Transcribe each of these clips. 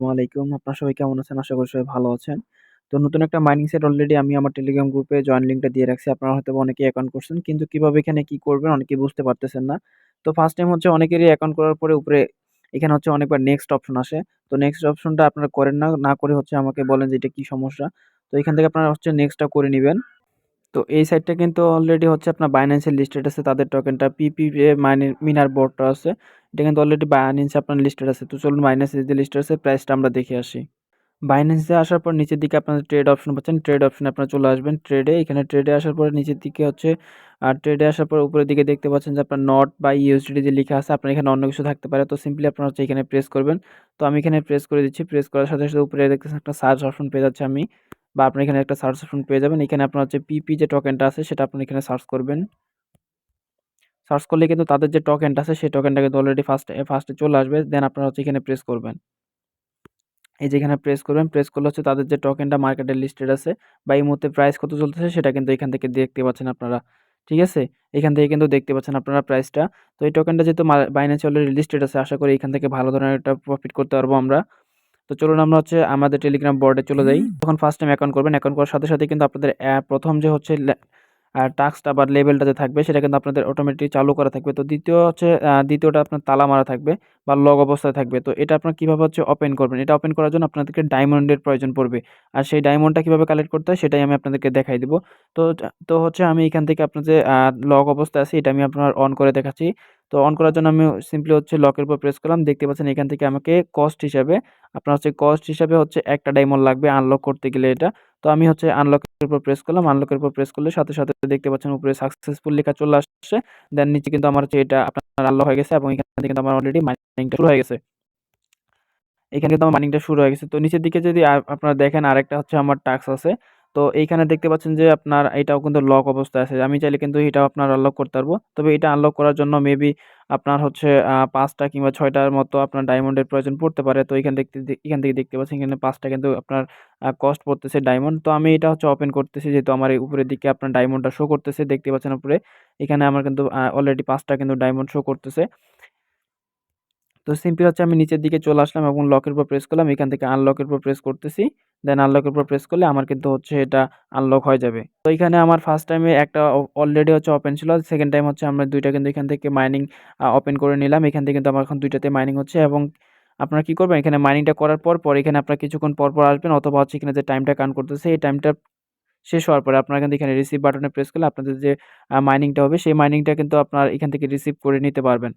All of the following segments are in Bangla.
আলাইকুম। আপনার সবাই কেমন আছেন? আশা করি সবাই ভালো আছেন। তো নতুন একটা মাইনিং সেট অলরেডি আমি আমার টেলিগ্রাম গ্রুপে জয়েন লিঙ্কটা দিয়ে রাখছি। আপনারা হয়তো অনেকেই অ্যাকাউন্ট করছেন। কিন্তু কীভাবে এখানে কি করবেন অনেকেই বুঝতে পারতেছেন না। তো ফার্স্ট টাইম হচ্ছে অনেকেরই অ্যাকাউন্ট করার পরে উপরে এখানে হচ্ছে অনেকবার নেক্সট অপশন আসে। তো নেক্সট অপশনটা আপনারা করেন না। না করে হচ্ছে আমাকে বলেন যে এটা কী সমস্যা? তো এখান থেকে আপনারা হচ্ছে নেক্সটটা করে নিবেন। তো এই সাইটটা কিন্তু অলরেডি হচ্ছে আপনার বাইন্যান্সের লিস্টেড আছে তাদের টোকেনটা পিপিএ মাইনি মিনার বোর্ডটা আছে। এটা কিন্তু অলরেডি বাইন্যান্সে আপনার লিস্টেড আছে। তো চলুন বাইন্যান্সে যে লিস্টেড আছে প্রাইসটা আমরা দেখে আসি। বাইন্যান্সে আসার পর নিচের দিকে আপনারা ট্রেড অপশন পাচ্ছেন। ট্রেড অপশনে আপনারা চলে আসবেন ট্রেডে। এখানে ট্রেডে আসার পর নিচের দিকে হচ্ছে আর ট্রেডে আসার পর উপরের দিকে দেখতে পাচ্ছেন যে আপনার নট বা ইউএসডিটি যে লিখা আছে আপনার এখানে অন্য কিছু থাকতে পারে। তো সিম্পলি আপনারা হচ্ছে এখানে প্রেস করবেন। তো আমি এখানে প্রেস করে দিচ্ছি। প্রেস করার সাথে, সাথে উপরে দেখতেছেন একটা সার্চ অপশন পেয়ে যাচ্ছে আমি। বা আপনি এখানে একটা সার্চ অপশন পেয়ে যাবেন। এখানে আপনার হচ্ছে পিপি যে টোকেনটা আছে, সেটা আপনি এখানে সার্চ করবেন। সার্চ করলে কিন্তু তাদের যে টোকেনটা আছে, সেই টোকেনটা কিন্তু অলরেডি ফার্স্ট ফার্স্টে চলে আসবে। দেন আপনারা হচ্ছে এখানে প্রেস করবেন। এই যে এখানে প্রেস করবেন। প্রেস করলে হচ্ছে তাদের যে টোকেনটা মার্কেটে লিস্টেড আছে বা এই মুহূর্তে প্রাইস কত চলতেছে, সেটা কিন্তু এখান থেকে দেখতে পাচ্ছেন আপনারা। ঠিক আছে? এখান থেকে কিন্তু দেখতে পাচ্ছেন আপনারা প্রাইসটা। তো এই টোকেনটা যেহেতু বাইন্যান্সে অলরেডি লিস্টেড আছে, আশা করি এখান থেকে ভালো ধরনের একটা প্রফিট করতে পারব আমরা। তো চলুন আমরা হচ্ছে আমাদের টেলিগ্রাম বোর্ডে চলে যাই। তখন ফার্স্ট টাইম অ্যাকাউন্ট করবেন, অ্যাকাউন্ট করার সাথে, সাথে কিন্তু আপনাদের প্রথম যে হচ্ছে লে আ টাস্কটা বা লেভেলটা যে থাকবে সেটা কিন্তু আপনাদের অটোমেটিক চালু করা থাকবে। তো দ্বিতীয় হচ্ছে দ্বিতীয়টা আপনার তালা মারা থাকবে বা লক অবস্থায় থাকবে। তো এটা আপনার কীভাবে হচ্ছে ওপেন করবেন? এটা ওপেন করার জন্য আপনাদেরকে ডায়মন্ডের প্রয়োজন পড়বে। আর সেই ডায়মন্ডটা কীভাবে কালেক্ট করতে হয় সেটাই আমি আপনাদেরকে দেখাই দিব। তো তো হচ্ছে আমি এখান থেকে আপনার যে লক অবস্থায় আছে এটা আমি আপনার অন করে দেখাচ্ছি। তো অন করার জন্য আমি সিম্পলি হচ্ছে লকের উপর প্রেস করলাম। দেখতে পাচ্ছেন এখান থেকে আমাকে কস্ট হিসাবে আপনার হচ্ছে কস্ট হিসাবে হচ্ছে একটা ডায়মন্ড লাগবে আনলক করতে গেলে এটা। তো আমি হচ্ছে আনলকের উপর প্রেস করলাম। আনলকের উপর প্রেস করলে সাথে, সাথে দেখতে পাচ্ছেন উপরে সাকসেসফুল লেখা চলে আসছে। দেন নিচে কিন্তু আমার হচ্ছে এটা আপনার আনলক হয়ে গেছে এবং এখান থেকে কিন্তু আমার অলরেডি মাইনিংটা শুরু হয়ে গেছে। এখানে কিন্তু আমার মাইনিংটা শুরু হয়ে গেছে। তো নিচের দিকে যদি আপনারা দেখেন আরেকটা হচ্ছে আমার টাস্ক আছে। তো এইখানে দেখতে পাচ্ছেন যে আপনার এটাও কিন্তু লক অবস্থায় আছে। আমি চাইলে কিন্তু এটাও আপনার আনলক করতে পারব। তবে এটা আনলক করার জন্য মেবি আপনার হচ্ছে পাঁচটা কিংবা ৬ টার মতো আপনার ডায়মন্ডের প্রয়োজন পড়তে পারে। তো এখান দেখতে এখান থেকে দেখতে পাচ্ছেন এখানে পাঁচটা কিন্তু আপনার কস্ট পড়তেছে ডায়মন্ড। তো আমি এটা হচ্ছে ওপেন করতেছি যেহেতু আমার এই উপরের দিকে আপনার ডায়মন্ডটা শো করতেছে দেখতে পাচ্ছেন উপরে। এখানে আমার কিন্তু অলরেডি পাঁচটা কিন্তু ডায়মন্ড শো করতেছে। তো সিম্পলি হচ্ছে আমি নিচের দিকে চলে আসলাম এবং লকের উপর প্রেস করলাম। এখান থেকে আনলকের উপর প্রেস করতেছি। দেন আনলকের উপর প্রেস করলে আমার কিন্তু হচ্ছে এটা আনলক হয়ে যাবে। তো এখানে আমার ফার্স্ট টাইমে একটা অলরেডি হচ্ছে ওপেন ছিল। সেকেন্ড টাইম হচ্ছে আমরা দুইটা কিন্তু এখান থেকে মাইনিং ওপেন করে নিলাম। এখান থেকে কিন্তু আমার এখন দুইটাতে মাইনিং হচ্ছে এবং আপনারা কি করবেন এখানে মাইনিংটা করার পর, পর এখানে আপনারা কিছুক্ষণ পর, পর আসবেন অথবা হচ্ছে এখানে যে টাইমটা কান করতেছে এই টাইমটা শেষ হওয়ার পরে আপনারা কিন্তু এখানে রিসিভ বাটনে প্রেস করলে আপনাদের যে মাইনিংটা হবে সেই মাইনিংটা কিন্তু আপনার এখান থেকে রিসিভ করে নিতে পারবেন।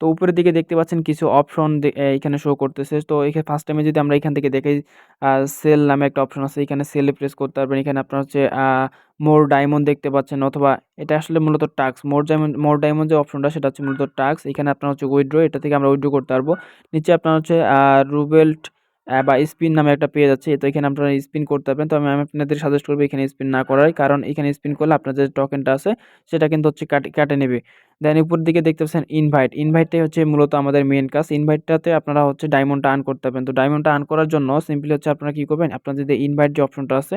তো উপরের দিকে দেখতে পাচ্ছেন কিছু অপশন দে এইখানে শো করতেছে। তো এখানে ফার্স্ট টাইমে যদি আমরা এখান থেকে দেখাই আ সেল নামে একটা অপশন আছে। এখানে সেলে প্রেস করতে পারবেন। এখানে আপনার হচ্ছে মোর ডায়মন্ড দেখতে পাচ্ছেন অথবা এটা আসলে মূলত টাক্স মোর ডায়মন্ড মোর ডায়মন্ড যে অপশনটা সেটা হচ্ছে মূলত টাস্ক। এখানে আপনার হচ্ছে উইড্রো এটা থেকে আমরা উইড্রো করতে পারব। নিচে আপনার হচ্ছে রুবেল্ট বা স্পিন নামে একটা পেজ আছে। তো এখানে আপনারা স্পিন করতে পারবেন। তো আমি আপনাদের সাজেস্ট করব এখানে স্পিন না করাই। কারণ এখানে স্পিন করলে আপনার যে টোকেনটা আছে, সেটা কিন্তু হচ্ছে কাটে কাটে নেবে। দেন উপর দিকে দেখতে পাচ্ছেন ইনভাইট। ইনভাইটটাই হচ্ছে মূলত আমাদের মেন কাজ। ইনভাইটটাতে আপনারা হচ্ছে ডায়মন্ডটা আর্ন করতে পারবেন। তো ডায়মন্ডটা আর্ন করার জন্য সিম্পলি হচ্ছে আপনারা কী করবেন? আপনাদের যে ইনভাইট যে অপশনটা আছে,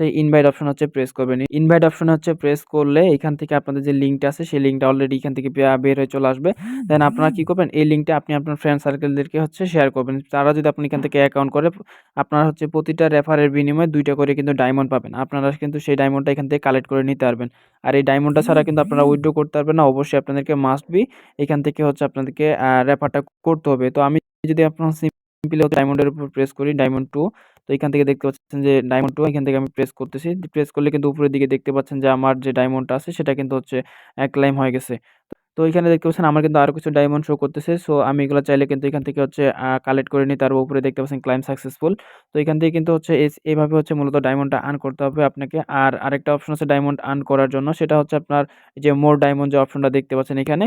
সেই ইনভাইট অপশন হচ্ছে প্রেস করবেন। ইনভাইট অপশন হচ্ছে প্রেস করলে এখান থেকে আপনাদের যে লিঙ্কটা আছে, সেই লিঙ্কটা অলরেডি এখান থেকে বের হয়ে চলে আসবে। দেন আপনারা কী করবেন? এই লিঙ্কটা আপনি আপনার ফ্রেন্ড সার্কেলদেরকে হচ্ছে শেয়ার করবেন। তারা যদি আপনি এখান থেকে অ্যাকাউন্ট করে, আপনারা হচ্ছে প্রতিটা রেফারের বিনিময়ে দুইটা করে কিন্তু ডায়মন্ড পাবেন। আপনারা কিন্তু সেই ডায়মন্ডটা এখান থেকে কালেক্ট করে নিতে পারবেন। আর এই ডায়মন্ডটা ছাড়া কিন্তু আপনারা উইথড্র করতে পারবেন না। অবশ্যই আপনাদেরকে মাস্ট বি এখান থেকে হচ্ছে আপনাদেরকে রেফারটা করতে হবে। তো আমি যদি আপনার সিম্পলি ডায়মন্ডের উপর প্রেস করি ডায়মন্ড টু তো এখান থেকে দেখতে পাচ্ছেন যে ডায়মন্ড টু এখান থেকে আমি প্রেস করতেছি। প্রেস করলে কিন্তু উপরের দিকে দেখতে পাচ্ছেন যে আমার যে ডায়মন্ডটা আছে, সেটা কিন্তু হচ্ছে ক্লেইম হয়ে গেছে। তো এখানে দেখতে পাচ্ছেন আমার কিন্তু আরও কিছু ডায়মন্ড শো করতেছে। সো আমি এগুলো চাইলে কিন্তু এখান থেকে হচ্ছে কালেক্ট করে নিই তার উপরে দেখতে পাচ্ছেন ক্লাইম সাকসেসফুল। তো এখান থেকে কিন্তু হচ্ছে এভাবে হচ্ছে মূলত ডায়মন্ডটা আর্ন করতে হবে আপনাকে। আর আরেকটা অপশন আছে ডায়মন্ড আর্ন করার জন্য। সেটা হচ্ছে আপনার যে মোর ডায়মন্ড যে অপশনটা দেখতে পাচ্ছেন এখানে।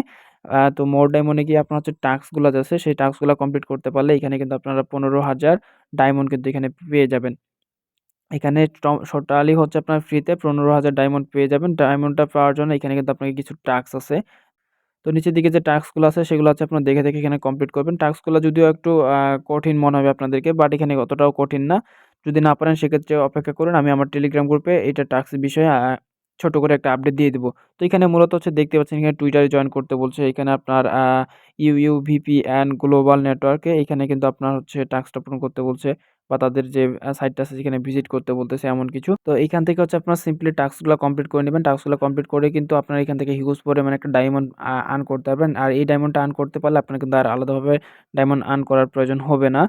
তো মোর ডায়মন্ডে গিয়ে আপনার হচ্ছে টাস্কগুলা আছে সেই টাস্কগুলা কমপ্লিট করতে পারলে এখানে কিন্তু আপনারা ১৫,০০০ ডায়মন্ড কিন্তু এখানে পেয়ে যাবেন। এখানে টোটালি হচ্ছে আপনার ফ্রিতে ১৫,০০০ ডায়মন্ড পেয়ে যাবেন। ডায়মন্ডটা পাওয়ার জন্য এখানে কিন্তু আপনাকে কিছু টাস্ক আছে। তো নিচের দিকে যে টাস্কগুলো আছে সেগুলো আছে আপনারা দেখে, দেখে এখানে কমপ্লিট করবেন। টাস্কগুলো যদিও একটু কঠিন মনে হবে আপনাদেরকে বাট এখানে অতটাও কঠিন না। যদি না পারেন সেক্ষেত্রে অপেক্ষা করুন। আমি আমার টেলিগ্রাম গ্রুপে এটা টাস্ক বিষয়ে ছোট করে একটা আপডেট দিয়ে দেবো তো এখানে মূলত হচ্ছে দেখতে পাচ্ছেন, এখানে টুইটারে জয়েন করতে বলছে। এখানে আপনার, আ UUVPN গ্লোবাল নেটওয়ার্কে এখানে কিন্তু আপনার হচ্ছে টাস্কটা পূরণ করতে বলছে বা তাদের যে সাইটটা আছে সেখানে ভিজিট করতে বলতেছে এমন কিছু। তো এখান থেকে হচ্ছে আপনার সিম্পলি টাস্কগুলো কমপ্লিট করে নেবেন টাস্কগুলো কমপ্লিট করে কিন্তু আপনার এখান থেকে হিউজ পরিমাণে একটা ডায়মন্ড আর্ন করতে পারবেন। আর এই ডায়মন্ডটা আর্ন করতে পারলে আপনার কিন্তু আর আলাদাভাবে ডায়মন্ড আর্ন করার প্রয়োজন হবে না।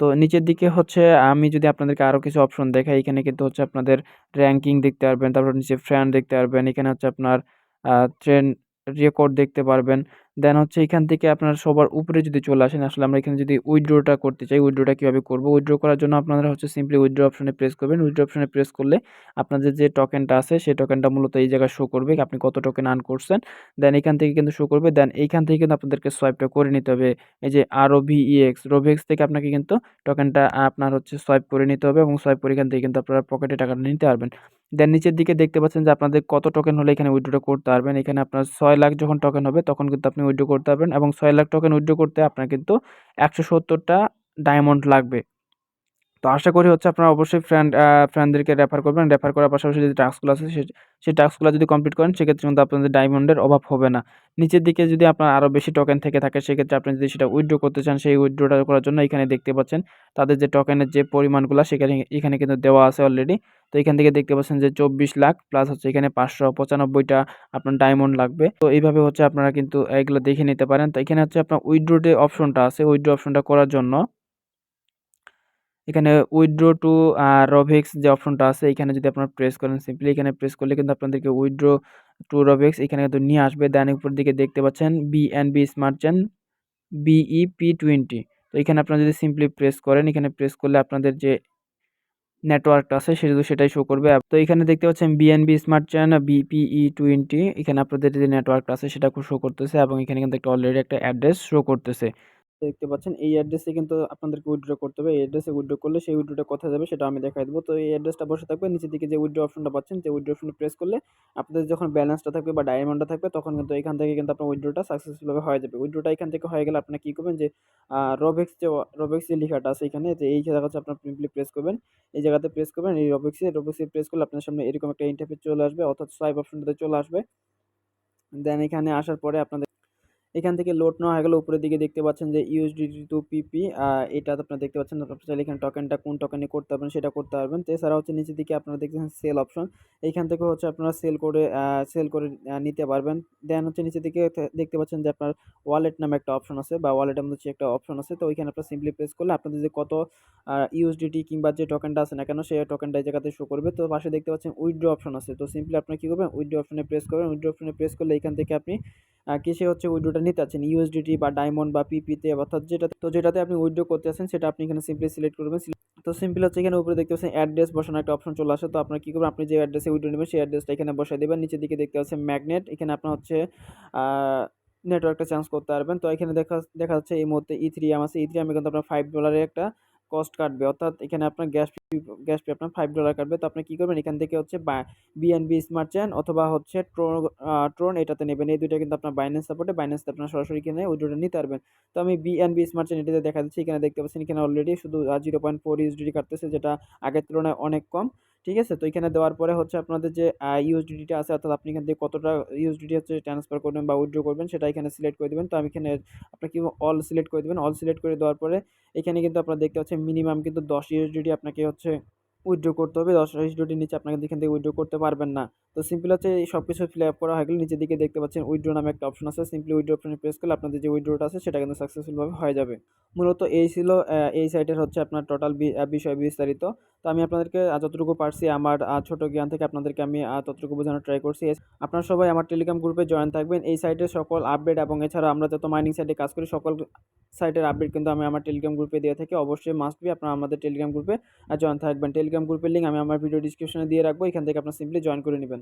তো নিচের দিকে হচ্ছে আমি যদি আপনাদেরকে আরও কিছু অপশন দেখাই, এখানে কিন্তু হচ্ছে আপনাদের র্যাঙ্কিং দেখতে পারবেন। তারপর নিচে ফ্রেন্ড দেখতে পারবেন। এখানে হচ্ছে আপনার আ ট্রেন্ড রেকর্ড দেখতে পারবেন। দেন হচ্ছে এখান থেকে আপনার সবার উপরে যদি চলে আসেন, আসলে আমরা এখানে যদি উইথড্রটা করতে চাই, উইড্রোটা কীভাবে করব উইথড্র করার জন্য আপনারা হচ্ছে সিম্পলি উইড্রো অপশনে প্রেস করবেন। উইড্রো অপশনে প্রেস করলে আপনাদের যে টোকেনটা আছে সেই টোকেনটা মূলত এই জায়গায় শো করবে। আপনি কত টোকেন আর্ন করছেন। দেন এখান থেকে কিন্তু শো করবে। দেন এইখান থেকে কিন্তু আপনাদেরকে সোয়াইপটা করে নিতে হবে। এই যে ROVEX, ROVEX থেকে আপনাকে কিন্তু টোকেনটা আপনার হচ্ছে সোয়াইপ করে নিতে হবে এবং সোয়াইপ করে এখান থেকে কিন্তু আপনারা পকেটে টাকাটা নিতে পারবেন। দেন নিচের দিকে দেখতে পাচ্ছেন যে আপনাদের কত টোকেন হলে এখানে উইড্রো করতে পারবেন। এখানে আপনার ছয় লাখ যখন টোকেন হবে, তখন কিন্তু আপনি উইড্রো করতে পারবেন এবং ছয় লাখ টোকেন উইড্রো করতে আপনার কিন্তু একশো সত্তরটা ডায়মন্ড লাগবে। তো আশা করি হচ্ছে আপনারা অবশ্যই ফ্রেন্ড ফ্রেন্ডদেরকে রেফার করবেন। রেফার করার পাশাপাশি যে টাস্কগুলো আছে সেই টাস্কগুলো যদি কমপ্লিট করেন, সেক্ষেত্রে কিন্তু আপনাদের ডায়মন্ডের অভাব হবে না। নিচের দিকে যদি আপনার আরও বেশি টোকেন থেকে থাকে, সেক্ষেত্রে আপনি যদি সেটা উইথড্র করতে চান, সেই উইথড্রটা করার জন্য এখানে দেখতে পাচ্ছেন, তাদের যে টোকেনের যে পরিমাণগুলা, সেখানে, এখানে কিন্তু দেওয়া আছে অলরেডি। তো এখান থেকে দেখতে পাচ্ছেন যে ২৪ লাখ প্লাস হচ্ছে এখানে পাঁচশো পঁচানব্বইটা আপনার ডায়মন্ড লাগবে। তো এইভাবে হচ্ছে আপনারা কিন্তু এগুলো দেখে নিতে পারেন। তো এখানে হচ্ছে আপনার উইথড্র যে অপশনটা আছে উইথড্র অপশনটা করার জন্য এখানে উইথড্র টু আ রভেক্স যে অপশনটা আছে, এখানে যদি আপনারা প্রেস করেন সিম্পলি এখানে প্রেস করলে কিন্তু আপনাদেরকে উইথড্র টু রভেক্স এখানে কিন্তু নিয়ে আসবে। দেন উপরের দিকে দেখতে পাচ্ছেন বিএনবি স্মার্ট চেইন BEP20 তো এখানে আপনারা যদি সিম্পলি প্রেস করেন, এখানে প্রেস করলে আপনাদের যে নেটওয়ার্কটা আছে, সে শুধু সেটাই শো করবে। তো এখানে দেখতে পাচ্ছেন বিএনবি স্মার্ট চেইন BPE20 এখানে আপনাদের যে নেটওয়ার্কটা আছে, সেটা খুব শো করতেছে এবং এখানে কিন্তু একটা অলরেডি একটা অ্যাড্রেস শো করতেছে। দেখতে পাচ্ছেন এই অ্যাড্রেসে কিন্তু আপনাদেরকে উইথড্র করতে হবে। এই অ্যাড্রেসে উইড্রো করলে সেই উইড্রোটা কোথায় যাবে সেটা আমি দেখাই দেবো তো এই অ্যাড্রেসটা বসে থাকবে নিচের দিকে যে উইড্রো অপশনটা পাচ্ছেন যে উইথড্র অপশনে প্রেস করলে আপনাদের যখন ব্যালেন্সটা থাকবে বা ডায়মন্ডটা থাকবে তখন কিন্তু এখান থেকে কিন্তু আপনার উইড্রোটা সাকসেসফুল ভাবে হয়ে যাবে। উইড্রোটা এখান থেকে হয়ে গেলে আপনার কী করবেন যে আ যে রভেক্স যে লেখাটা আছে এখানে যে এই জায়গা হচ্ছে আপনার সিম্পলি প্রেস করবেন। এই জায়গাতে প্রেস করবেন এই রভেক্সে, রভেক্সে প্রেস করলে আপনার সামনে এরকম একটা ইন্টারফেস চলে আসবে অর্থাৎ সোয়াইপ অপশনটাতে চলে আসবে। দেন এখানে আসার পরে আপনাদের এখান থেকে লোড নেওয়া হয়ে গেলে উপরের দিকে দেখতে পাচ্ছেন যে USDT টু পিপি এটা আপনারা দেখতে পাচ্ছেন আপনারা চাইলে এখানে টোকেনটা কোন টোকেনে করতে পারবেন সেটা করতে পারবেন। এছাড়া হচ্ছে নিচের দিকে আপনারা দেখতেছেন সেল অপশন। এইখান থেকে হচ্ছে আপনারা সেল করে সেল করে নিতে পারবেন। দেন হচ্ছে নিচের দিকে দেখতে পাচ্ছেন যে আপনার ওয়ালেট নামে একটা অপশন আছে বা ওয়ালেটের মধ্যে একটা অপশন আছে। তো ওইখানে আপনারা সিম্পলি প্রেস করলে আপনাদের যে কত USDT কিংবা যে টোকেনটা আছে না কেন সেই টোকেনটা এই জায়গাতে শো করবে। তো পাশে দেখতে পাচ্ছেন উইথড্র অপশন আছে। তো সিম্পলি আপনারা কী করবেন উইথড্র অপশনে প্রেস করবেন। উইড্রো অপশনে প্রেস করলে এখান থেকে আপনি কিসে হচ্ছে উইথড্রটা নিতে আছেন ইউএসডিটি বা ডায়মন্ড বা পিপিতে অর্থাৎ যেটা তো যেটাতে আপনি উইথড্র করতে আসেন সেটা আপনি এখানে সিম্পলি সিলেক্ট করবেন। তো সিম্পল হচ্ছে এখানে উপরে দেখতে পাচ্ছেন অ্যাড্রেস বসানো একটা অপশন চলে আসে। তো আপনার কী করবেন আপনি যে অ্যাড্রেসে উইথড্র নেবেন, সেই অ্যাড্রেসটা এখানে বসাই দেবেন নিচের দিকে দেখতে পাচ্ছেন ম্যাগনেট এখানে আপনার হচ্ছে নেটওয়ার্কটা চেঞ্জ করতে পারবেন। তো এখানে দেখা দেখা যাচ্ছে এই মুহূর্তে ই থ্রি এম আছে। ই থ্রি আমি কিন্তু আপনার ফাইভ ডলারের একটা কস্ট কাটবে। অর্থাৎ এখানে আপনার গ্যাস গ্যাস ফি আপনার ফাইভ ডলার কাটবে। তো আপনি কী করবেন এখান থেকে হচ্ছে বিএনবি স্মার্ট চেন অথবা হচ্ছে ট্রোন ট্রোন এটাতে নেবেন। এই দুটো কিন্তু আপনার বাইন্যান্স সাপোর্টে বাইন্যান্সে আপনার সরাসরি কিনে উইথড্রটা নিতে পারবেন। তো আমি বিএনবি স্মার্ট চেন এটাতে দেখা দিচ্ছি। এখানে দেখতে পাচ্ছেন, এখানে অলরেডি শুধু আ 0.4 USDT কাটতেছে, যেটা আগের তুলনায় অনেক কম। ঠিক আছে? তো এখানে দেওয়ার পরে হচ্ছে আপনাদের যে USDT আছে, অর্থাৎ আপনি এখান থেকে কতটা ইউএসডিটি হচ্ছে ট্রান্সফার করবেন বা উইথড্র করবেন, সেটা এখানে সিলেক্ট করে দেবেন তো আমি এখানে আপনাকে অল সিলেক্ট করে দেবেন অল সিলেক্ট করে দেওয়ার পরে এখানে কিন্তু আপনারা দেখতে পাচ্ছেন মিনিমাম কিন্তু দশ ইউএসডিটি আপনাকে হচ্ছে উইথড্র করতে হবে। ১০ USDT নিচে আপনাকে এখান থেকে উইথড্র করতে পারবেন না। তো সিম্পল হচ্ছে এই সবকিছু ফিল আপ করা হয়ে গেলে নিচের দিকে দেখতে পাচ্ছেন উইথড্র নামে একটা অপশন আছে। সিম্পলি উইথড্র অপশনে প্রেস করলে আপনাদের যে উইথড্রটা আছে সেটা কিন্তু সাকসেসফুলভাবে হয়ে যাবে। মূলত এই ছিল এই সাইটের হচ্ছে আপনার টোটাল বিষয় বিস্তারিত। তো আমি আপনাদেরকে যতটুকু পারছি আমার ছোট জ্ঞান থেকে আপনাদেরকে আমি ততটুকু বোঝানোর ট্রাই করছি। আপনারা সবাই আমার টেলিগ্রাম গ্রুপে জয়েন থাকবেন। এই সাইটের সকল আপডেট এবং এছাড়া আমরা যত মাইনিং সাইটে কাজ করি, সকল সাইটের আপডেট কিন্তু আমি আমার টেলিগ্রাম গ্রুপে দিয়ে থাকি। অবশ্যই মাস্ট বি আপনারা আমাদের টেলিগ্রাম গ্রুপে জয়েন থাকবেন। টেলিগ্রাম গ্রুপের লিংক আমি আমার ভিডিও ডেসক্রিপশনে দিয়ে রাখব। এখান থেকে আপনারা সিম্পলি জয়েন করে নিবেন।